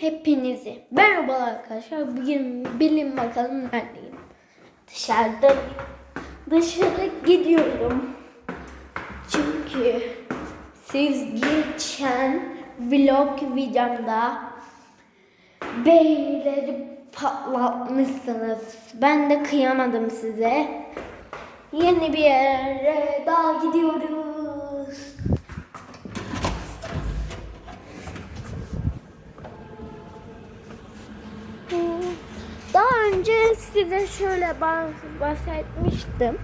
Hepinizi merhaba arkadaşlar. Bugün bilin bakalım neredeyim. Dışarıda dışarı gidiyorum. Çünkü siz geçen vlog videomda beğenileri patlatmışsınız. Ben de kıyamadım size. Yeni bir yere daha gidiyoruz. Önce size şöyle bah- bahsetmiştim.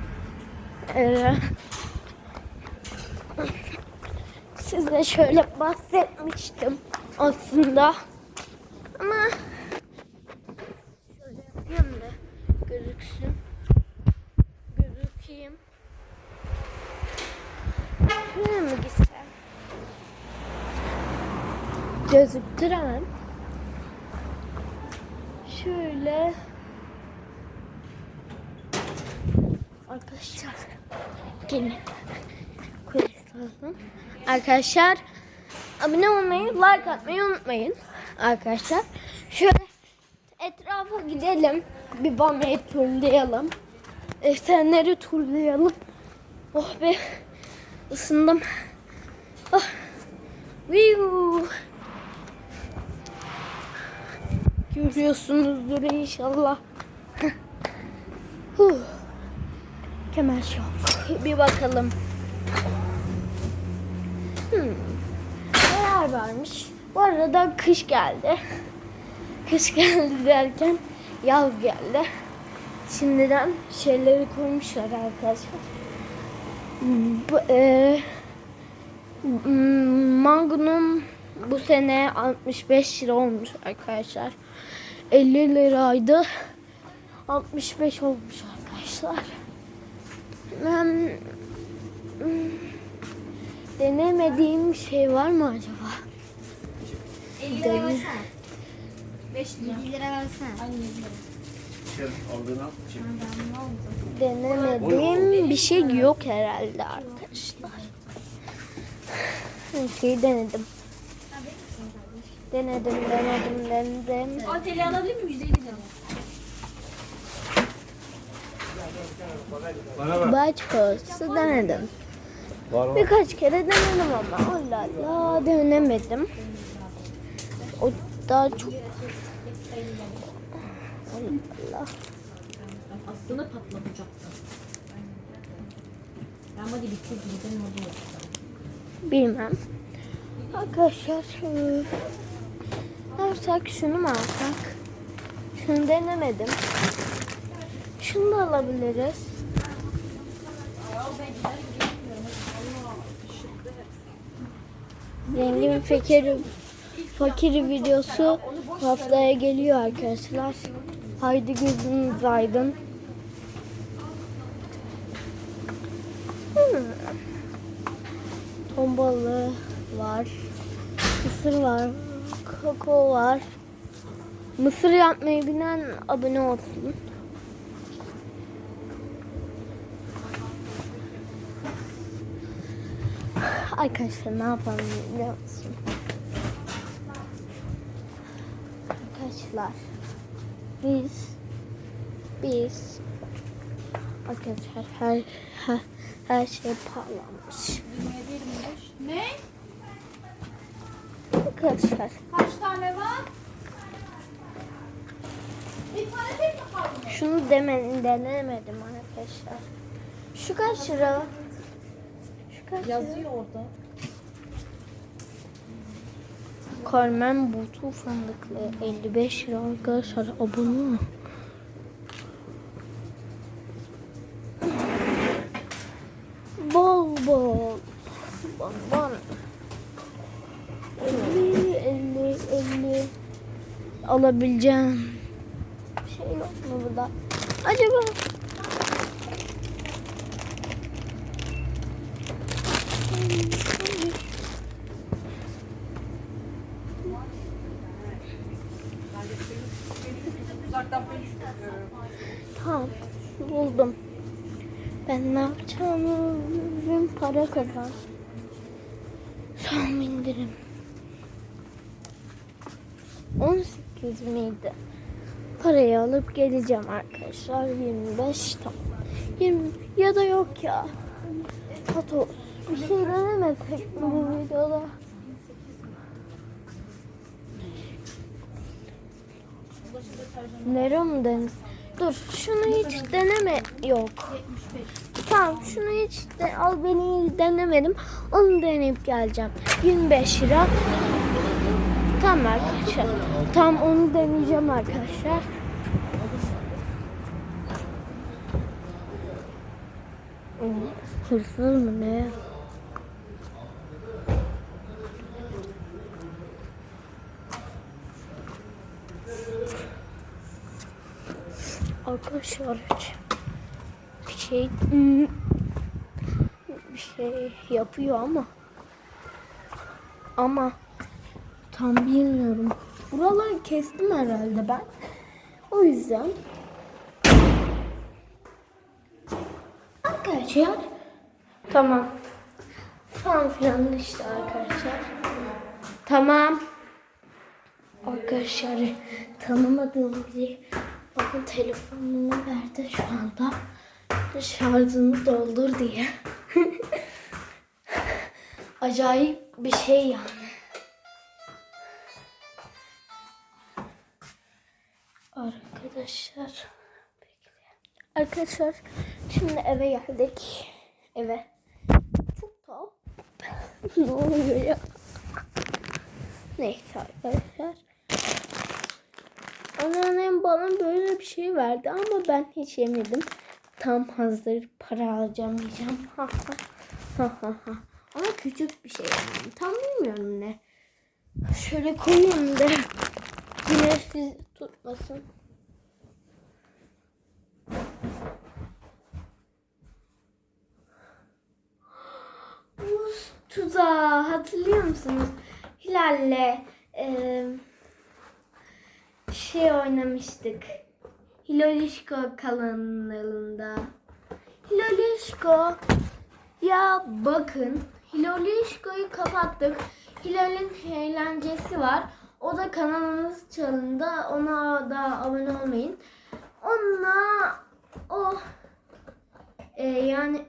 Ee, size şöyle bahsetmiştim aslında. Ama şöyle yapayım da gözüksün. Gözükeyim. Şöyle mi gitsem? Gözüktüremem. Şöyle Arkadaşlar gelin. Arkadaşlar abone olmayı, like atmayı unutmayın. Arkadaşlar şöyle etrafa gidelim. Bir Bamya'yı turlayalım. Efsaneleri turlayalım. Oh be ısındım. Oh. Viu. Görüyorsunuzdur inşallah. Kemer şok. Bir bakalım. Hmm. Neler varmış? Bu arada kış geldi. Kış geldi derken yaz geldi. Şimdiden şeyleri koymuşlar arkadaşlar. Bu, e, m- Magnum bu sene 65 lira olmuş arkadaşlar. 50 liraydı. 65 olmuş arkadaşlar. Ben hmm, denemediğim şey var mı acaba? 50 lira versene. 5 lira. 50 lira versene. Aynı 50 lira. Şey. Denemediğim bir şey yok herhalde arkadaşlar. Şeyi denedim. Denedim, denedim, denedim. Atölye alabilir miyim? 150 lira. Bana bak. Baç pastası denedim. Var var. Birkaç kere denedim ama Allah Allah denemedim. O daha çok Allah Allah. Aslında patlatacaktım. Ama hadi bitti. Gidelim orada. Bilmem. Arkadaşlar ne yapsak şunu mu alsak? Şunu denemedim. Şunu da alabiliriz. Zengin fakir fakir videosu haftaya geliyor arkadaşlar. Haydi gözünüz aydın. Hmm. Ton balığı var. Mısır var. Kakao var. Mısır yapmayı bilen abone olsun. Arkadaşlar ne yapalım biliyor musun? Arkadaşlar biz biz arkadaşlar her her, her şey pahalanmış. Ne? Arkadaşlar Kaç tane var? Bir tane tek mi kaldı? şunu demen denemedim arkadaşlar. Şu kaç lira? Kaç? Yazıyor orada. Carmen Butu fındıklı 55 lira arkadaşlar abone olun. Bol bol. Bon bon. 50 50 50 alabileceğim bir şey yok mu burada? Acaba Tamam buldum. Ben ne yapacağımı bilmiyorum, para kazan. Son indirim. 18 miydi? Parayı alıp geleceğim arkadaşlar. 25 tamam. 20 ya da yok ya. Patos. Bir şey denemesek mi bu videoda? Nero mu deniz? Dur şunu hiç deneme yok. Tamam şunu hiç de al beni denemedim. Onu deneyip geleceğim. 25 lira. Tamam arkadaşlar. Tam onu deneyeceğim arkadaşlar. Hırsız mı ne? Arkadaşlar bir şey bir şey yapıyor ama ama tam bilmiyorum. Buraları kestim herhalde ben. O yüzden arkadaşlar tamam falan filan işte arkadaşlar. Tamam. Arkadaşlar tanımadığım biri bakın telefonunu verdi şu anda. Şarjını doldur diye. Acayip bir şey yani. Arkadaşlar. Arkadaşlar şimdi eve geldik. Eve. Çok tuhaf. ne oluyor ya? Neyse arkadaşlar. Anneannem bana böyle bir şey verdi ama ben hiç yemedim. Tam hazır para alacağım diyeceğim. Ama küçük bir şey yani. Tam bilmiyorum ne. Şöyle koyayım da güneş sizi tutmasın. Buz tuzağı hatırlıyor musunuz? Hilal'le eee şey oynamıştık. Hilolişko kanalında. Hilolişko ya bakın Hilolişko'yu kapattık. Hilal'in eğlencesi var. O da kanalımız çalında. Ona da abone olmayın. Onunla o e, yani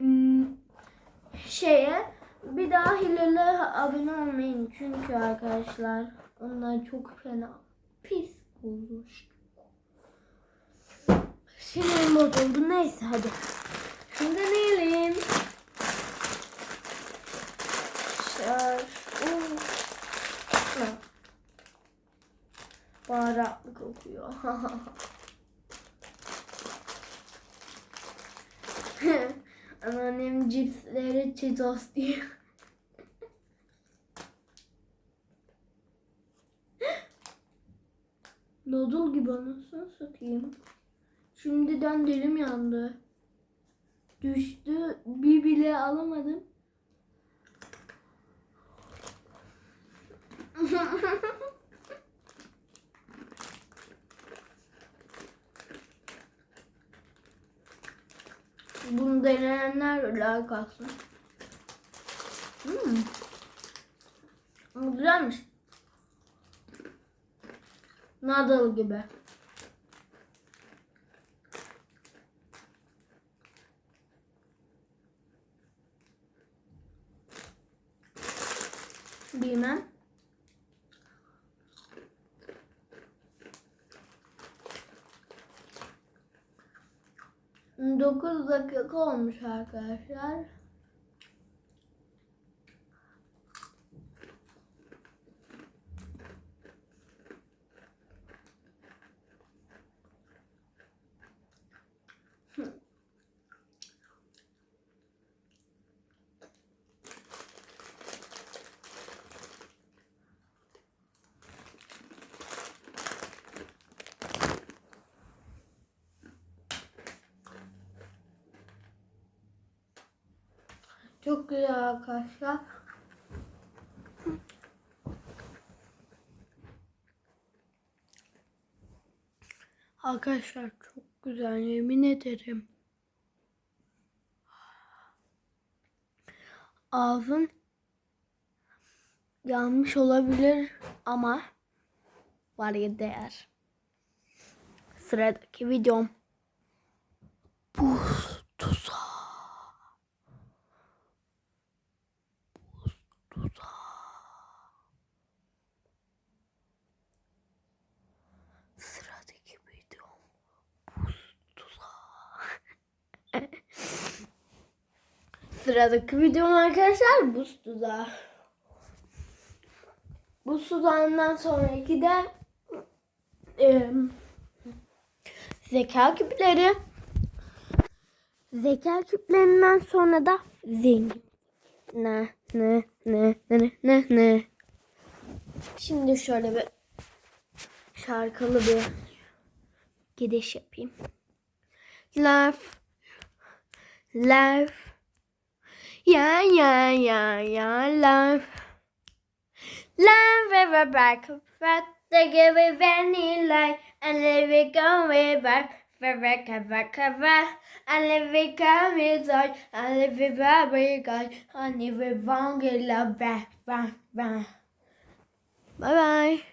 şeye bir daha Hilal'e abone olmayın. Çünkü arkadaşlar onlar çok fena pis olmuş. Sinirim bozuldu. Neyse hadi. Şunu deneyelim. Şar. Baharatlı kokuyor. Anneannem cipsleri çitos diyor. Noodle gibi anasını satayım. Şimdiden dilim yandı. Düştü. Bir bile alamadım. Bunu deneyenler like alsın. Hmm. Güzelmiş. Noodle gibi. Bilmem. Dokuz dakika olmuş arkadaşlar. Çok güzel arkadaşlar. Arkadaşlar çok güzel yemin ederim. Ağzım yanmış olabilir ama var ya değer. Sıradaki videom. Buz tuzağı. Sıradaki videom. Buz tuzağı. Sıradaki videom arkadaşlar buz tuzağı. Buz tuzağından sonraki de em, zeka küpleri. Zeka küplerinden sonra da zengin. Ne ne ne ne ne ne. Şimdi şöyle bir şarkılı bir gidiş yapayım. Love, love, ya ya ya ya love, love ever back but they give it any light and live it go way back. Forever, cover, cover, and live it come inside, and live it back, we got, and live it wrong, love back, back, back. Bye bye.